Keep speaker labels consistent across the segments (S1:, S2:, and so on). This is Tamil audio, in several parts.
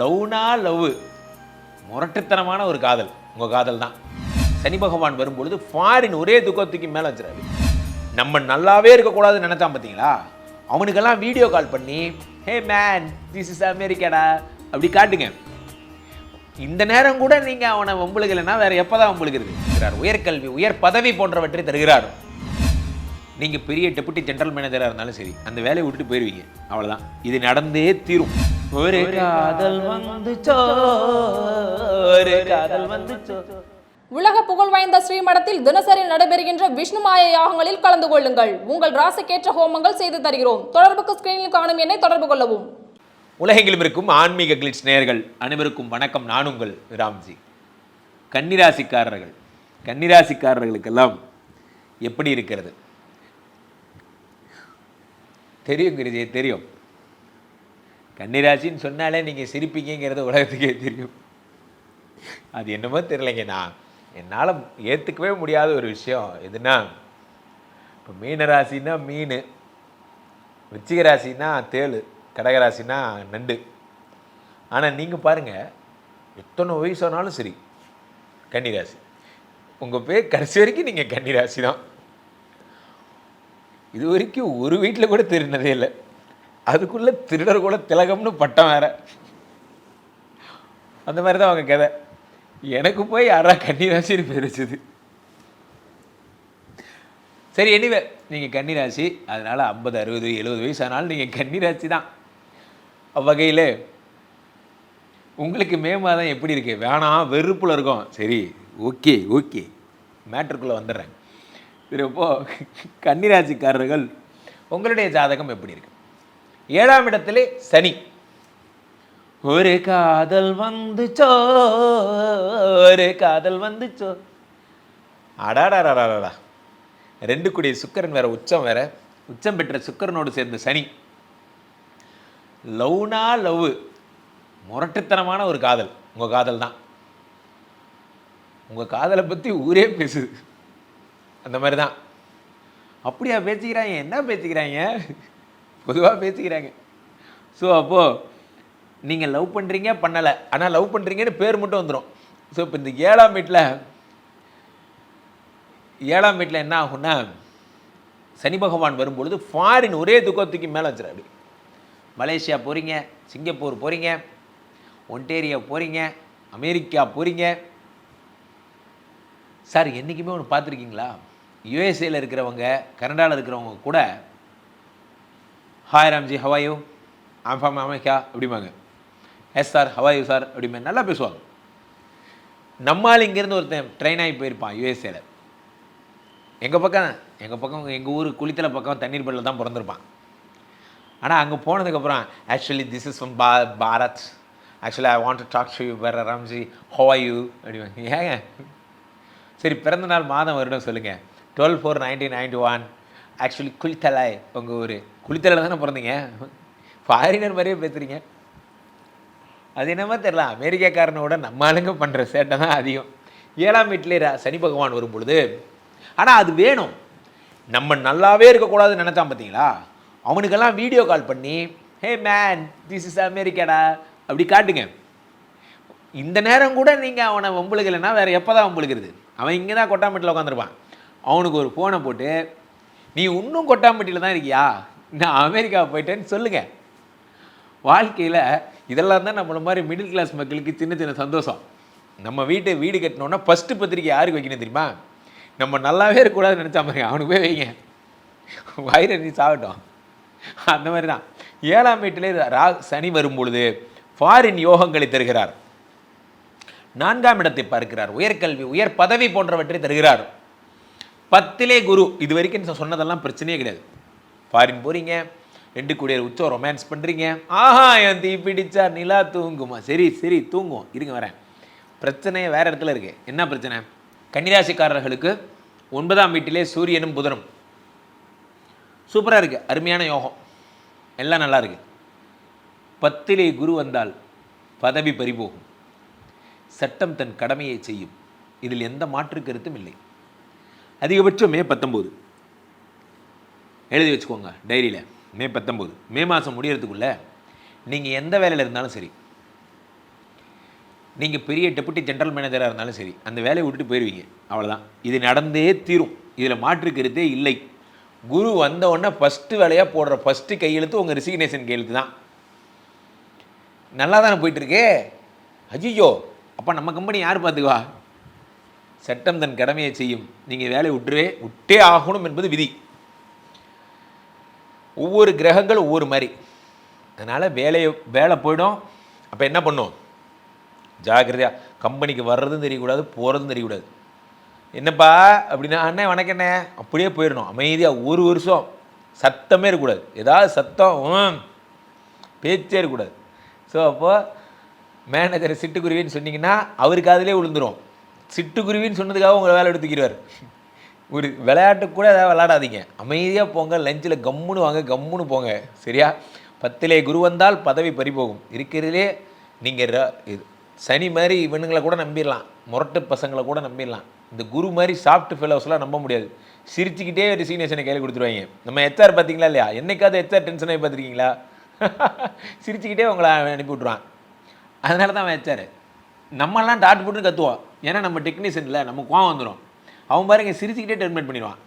S1: லவ்னா லவ். முரட்டுத்தனமான ஒரு காதல். உங்கள் காதல் தான். சனி பகவான் வரும்பொழுது ஃபாரின் ஒரே துக்கத்துக்கு மேலே வச்சுறாரு நம்ம நல்லாவே இருக்கக்கூடாதுன்னு நினச்சா பார்த்தீங்களா அவனுக்கெல்லாம் வீடியோ கால் பண்ணி ஹே மேன் திஸ் இஸ் அமெரிக்காடா? அப்படி காட்டுங்க. இந்த நேரம் கூட நீங்கள் அவனை உங்களுக்குலன்னா வேறு எப்போ தான் உங்களுக்கு தருகிறார் உயர்கல்வி உயர் பதவி போன்றவற்றை தருகிறார். நீங்கள் பெரிய டெபுட்டி ஜென்ரல் மேனேஜராக இருந்தாலும் சரி அந்த வேலையை விட்டுட்டு போயிடுவீங்க அவ்வளோதான் இது நடந்தே தீரும். ஒரு காதல் வந்துச்சோ ஒரு காதல் வந்துச்சோ
S2: உலக புகழ் வாய்ந்த ஸ்ரீமடத்தில் தினசரி நடைபெறுகின்ற விஷ்ணுமாய யாகங்களில் கலந்து கொள்ளுங்கள். உங்கள் ராசிக்கேற்ற ஹோமங்கள் செய்து தருகிறோம். தொடர்புக்கு ஸ்கிரீனில் காணும் எண்ணை தொடர்பு கொள்ளவும்.
S1: உலகெங்கிலும் இருக்கும் ஆன்மீக கிளிட்ஸ் நேயர்கள் அனைவருக்கும் வணக்கம். நான் உங்கள் ராம்ஜி. கன்னிராசிக்காரர்கள். கன்னிராசிக்காரர்களுக்கெல்லாம் எப்படி இருக்கிறது? தெரியும் கிரிஜே தெரியும். கன்னிராசின்னு சொன்னாலே நீங்கள் சிரிப்பீங்கிறது உலகத்துக்கே தெரியும். அது என்னமோ தெரியலைங்க. நான் என்னால் ஏற்றுக்கவே முடியாத ஒரு விஷயம். எதுனா இப்போ மீன ராசின்னா மீன் விச்சிக ராசினா தேள் கடகராசினா நண்டு. ஆனால் நீங்கள் பாருங்கள் எத்தனை வயசானாலும் சரி கன்னிராசி. உங்கள் பேர் கடைசி வரைக்கும் நீங்கள் கன்னிராசி தான். இது வரைக்கும் ஒரு வீட்டில் கூட தெரிஞ்சதே இல்லை. அதுக்குள்ளே திருடர் கூட திலகம்னு பட்டம் வேற. அந்த மாதிரி தான் அவங்க கதை. எனக்கு போய் யாரா கன்னிராசின்னு பேர் வச்சது. சரி எனிவே நீங்கள் கன்னிராசி அதனால் ஐம்பது அறுபது எழுபது வயசு ஆனாலும் நீங்கள் கன்னிராசி தான். அவ்வகையில் உங்களுக்கு மே மாதம் எப்படி இருக்கு? வேணாம் வெறுப்பில் இருக்கும். சரி ஓகே ஓகே மேட்ருக்குள்ளே வந்துடுறேன். திரும்ப கன்னிராசிக்காரர்கள் உங்களுடைய ஜாதகம் எப்படி இருக்கு? ஏழாம் இடத்திலே சனி. ஒரு காதல் வந்துச்சோ ஒரு காதல் வந்துச்சோ அடாடாடாடாடா. ரெண்டு கூடிய சுக்கரன் வேற உச்சம் வேற. உச்சம் பெற்ற சுக்கரனோடு சேர்ந்த சனி. லவ்னா லவ் முரட்டுத்தனமான ஒரு காதல். உங்கள் காதல் தான். உங்கள் காதலை பற்றி ஊரே பேசுது. அந்த மாதிரி தான். அப்படியா பேசிக்கிறாங்க என்ன பேசிக்கிறாங்க பொதுவாக பேசிக்கிறாங்க. ஸோ அப்போது நீங்கள் லவ் பண்ணுறீங்க பண்ணலை. ஆனால் லவ் பண்ணுறீங்கன்னு பேர் மட்டும் வந்துடும் ஸோ இப்போ இந்த ஏழாம் வீட்டில் ஏழாம் வீட்டில் என்ன ஆகும்னா சனி பகவான் வரும்பொழுது ஃபாரின் ஒரே துக்கத்துக்கு மேலே வச்சுறாரு மலேசியா போகிறீங்க சிங்கப்பூர் போகிறீங்க ஒன்டேரியா போகிறீங்க அமெரிக்கா போகிறீங்க சார் என்றைக்குமே ஒன்று பார்த்துருக்கீங்களா? யுஎஸ்ஏல இருக்கிறவங்க கனடாவில் இருக்கிறவங்க கூட hi Ramji how are you I'm from America அப்படிம்பாங்க. Yes sir how are you sir அப்படிமே நல்லா பேசுவாங்க. நம்மால் இங்கேருந்து ஒருத்தன் ட்ரெயின் ஆகி போயிருப்பான் யூஎஸ்ஏல எங்கள் பக்கம்? எங்கள் பக்கம்? எங்கள் ஊர் குளித்தலை பக்கம் தண்ணீர் பள்ளியில் தான் பிறந்திருப்பான். ஆனால் அங்கே போனதுக்கப்புறம் ஆக்சுவலி திஸ் இஸ் ஃப்ரம் பா Bharat actually I want to talk to you வேற ராம்ஜி ஹோவாயு அப்படிவாங்க ஏங்க? சரி பிறந்த நாள் மாதம் வருடம் சொல்லுங்கள் twelve four nineteen ninety one actually Kulithalai உங்கள் ஊர். குளித்தலை தானே பிறந்தீங்க? ஃபாரினர் மாதிரியே பேசுகிறீங்க அது என்னமோ தெரில அமெரிக்காக்காரனோட நம்ம ஆளுங்க பண்ணுற சேட்டை தான் அதிகம். ஏழாம் வீட்டிலே சனி பகவான் வரும் பொழுது ஆனால் அது வேணும். நம்ம நல்லாவே இருக்கக்கூடாதுன்னு நினச்சான் பார்த்தீங்களா அவனுக்கெல்லாம் வீடியோ கால் பண்ணி ஹே மேன் திஸ் இஸ் அமெரிக்காடா? அப்படி காட்டுங்க. இந்த நேரம் கூட நீங்கள் அவனை வம்புழுகலைன்னா வேறு எப்போ தான் வம்புழுகிறது? அவன் இங்கே தான் கொட்டாம்பட்டியில் உட்காந்துருப்பான் அவனுக்கு ஒரு ஃபோனை போட்டு நீ இன்னும் கொட்டாம்பட்டியில் தான் இருக்கியா? நான் அமெரிக்கா போயிட்டேன்னு சொல்லுங்கள் வாழ்க்கையில் இதெல்லாம் தான் நம்மள மாதிரி மிடில் கிளாஸ் மக்களுக்கு சின்ன சின்ன சந்தோஷம். நம்ம வீட்டை வீடு கட்டினோன்னா ஃபஸ்ட்டு பத்திரிக்கை யாருக்கு வைக்கணும் தெரியுமா? நம்ம நல்லாவே இருக்கக்கூடாதுன்னு நினச்சா மாதிரி அவனுக்கு போய் வைங்க. வயிறு நீ சாப்பிட்டோம் அந்த மாதிரி தான் ஏழாம் வீட்டிலே ரா சனி வரும்பொழுது ஃபாரின் யோகங்களை தருகிறார். நான்காம் இடத்தை பார்க்கிறார். உயர்கல்வி உயர் பதவி போன்றவற்றை தருகிறார். பத்திலே குரு. இது வரைக்கும் நான் சொன்னதெல்லாம் பிரச்சனையே கிடையாது. ஃபாரின் போறீங்க ரெண்டு கூடிய உச்சம் ரொமான்ஸ் பண்ணுறீங்க ஆஹா என் தீ பிடிச்சா நிலா தூங்குமா? சரி சரி தூங்கும் இருங்க வரேன். பிரச்சனையே வேற இடத்துல இருக்கு. என்ன பிரச்சனை? கன்னிராசிக்காரர்களுக்கு ஒன்பதாம் வீட்டிலே சூரியனும் புதனும். சூப்பராக இருக்குது அருமையான யோகம். எல்லாம் நல்லா இருக்கு. பத்திலே குரு வந்தால் பதவி பறிபோகும். சட்டம் தன் கடமையை செய்யும். இதில் எந்த மாற்று கருத்தும் இல்லை. அதிகபட்சம் மே பத்தொம்போது. எழுதி வச்சுக்கோங்க டைரியில். மே பத்தொம்போது. மே மாதம் முடியறதுக்குள்ளே நீங்கள் எந்த வேலையில் இருந்தாலும் சரி நீங்கள் பெரிய டெபுட்டி ஜென்ரல் மேனேஜராக இருந்தாலும் சரி அந்த வேலையை விட்டுட்டு போயிடுவீங்க அவ்வளோதான் இது நடந்தே தீரும். இதில் மாற்று இல்லை. குரு வந்த உடனே ஃபஸ்ட்டு வேலையாக போடுற ஃபஸ்ட்டு கையெழுத்து உங்கள் ரிசிக்னேஷன் கையெழுத்து தான். நல்லா தானே போயிட்டுருக்கே அஜிஜோ அப்போ நம்ம கம்பெனி யார் பார்த்துக்குவா? சட்டம் தன் கடமையை செய்யும். நீங்கள் வேலையை விட்டுருவே விட்டே ஆகணும் என்பது விதி. ஒவ்வொரு கிரகங்கள் ஒவ்வொரு மாதிரி. அதனால் வேலையை வேலை போயிடும். அப்போ என்ன பண்ணும்? ஜாக்கிரதையாக கம்பெனிக்கு வர்றதும் தெரியக்கூடாது போகிறதும் தெரியக்கூடாது. என்னப்பா அப்படின்னா அண்ணே வணக்கண்ணே அண்ணே. அப்படியே போயிடணும். அமைதியாக ஒரு வருஷம் சத்தமே இருக்கக்கூடாது. ஏதாவது சத்தம் ம், பேச்சே இருக்கக்கூடாது. ஸோ அப்போது மேனேஜரை சிட்டுக்குருவின்னு சொன்னீங்கன்னா அவருக்கு அதிலே விழுந்துரும். சிட்டுக்குருவின்னு சொன்னதுக்காக உங்களை வேலை எடுத்துக்கிறார் ஒரு விளையாட்டு கூட ஏதாவது விளையாடாதீங்க. அமைதியாக போங்க லஞ்சில் கம்முன்னு வாங்க கம்முன்னு போங்க. சரியா? பத்திலே குரு வந்தால் பதவி பறிபோகும். இருக்கிறதுலே நீங்கள் இது சனி மாதிரி இவனுங்களை கூட நம்பிடலாம். முரட்டு பசங்களை கூட நம்பிடலாம். இந்த குரு மாதிரி சாஃப்ட் ஃபெலோஸ்லாம் நம்ப முடியாது. சிரிச்சுக்கிட்டே ரிசிக்னேஷனை கையில் கொடுத்துருவாங்க. நம்ம ஹெச்ஆர் பார்த்தீங்களா இல்லையா? என்னைக்காவது ஹெச்ஆர் டென்ஷனே பார்த்துருக்கீங்களா சிரிச்சுக்கிட்டே உங்களை அனுப்பி விட்ருவான் அதனால தான் அவன் ஹெச்ஆர் நம்மலாம் டாட் போட்டு கத்துவோம். ஏன்னா நம்ம டெக்னீஷியன் இல்லை நம்ம கோவம் வந்துடும் அவன் பாருங்க சிரிச்சுக்கிட்டே டெர்மினேட் பண்ணிடுவான்.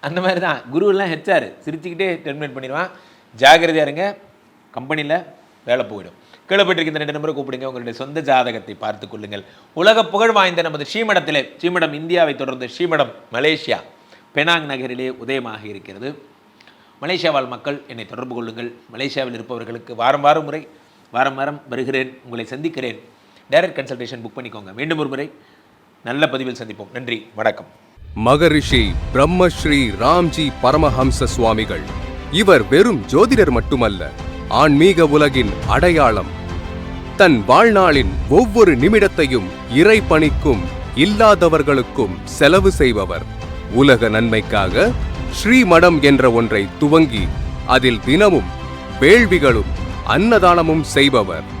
S1: அந்த மாதிரி தான் குருவெல்லாம் ஹெச்ஆர். சிரிச்சுக்கிட்டே டெர்மினேட் பண்ணிடுவான். ஜாகிரதையாக இருங்க. கம்பெனியில் வேலை போயிடும். கீழே போயிட்டு இந்த ரெண்டு நம்பரை கூப்பிடுங்க. உங்களுடைய சொந்த ஜாதகத்தை பார்த்து கொள்ளுங்கள். உலக புகழ் வாய்ந்த நமது ஸ்ரீமடத்திலே ஸ்ரீமடம் இந்தியாவை தொடர்ந்து ஸ்ரீமடம் மலேசியா பெனாங் நகரிலே உதயமாக இருக்கிறது. மலேசியா வாழ் மக்கள் என்னை தொடர்பு கொள்ளுங்கள். மலேசியாவில் இருப்பவர்களுக்கு வாரம் வாரம் முறை வாரம் வாரம் வருகிறேன். உங்களை சந்திக்கிறேன். டைரக்ட் கன்சல்டேஷன் புக் பண்ணிக்கோங்க. மீண்டும் ஒரு முறை நல்ல பதிவில் சந்திப்போம். நன்றி வணக்கம்.
S3: மகரிஷி பிரம்மஸ்ரீ ராம்ஜி பரமஹம்ச சுவாமிகள். இவர் வெறும் ஜோதிடர் மட்டுமல்ல ஆன்மீக உலகின் அடையாளம். தன் வாழ்நாளின் ஒவ்வொரு நிமிடத்தையும் இறை பணிக்கும் இல்லாதவர்களுக்கும் செலவு செய்பவர். உலக நன்மைக்காக ஸ்ரீமடம் என்ற ஒன்றை துவங்கி அதில் தினமும் வேள்விகளும் அன்னதானமும் செய்பவர்.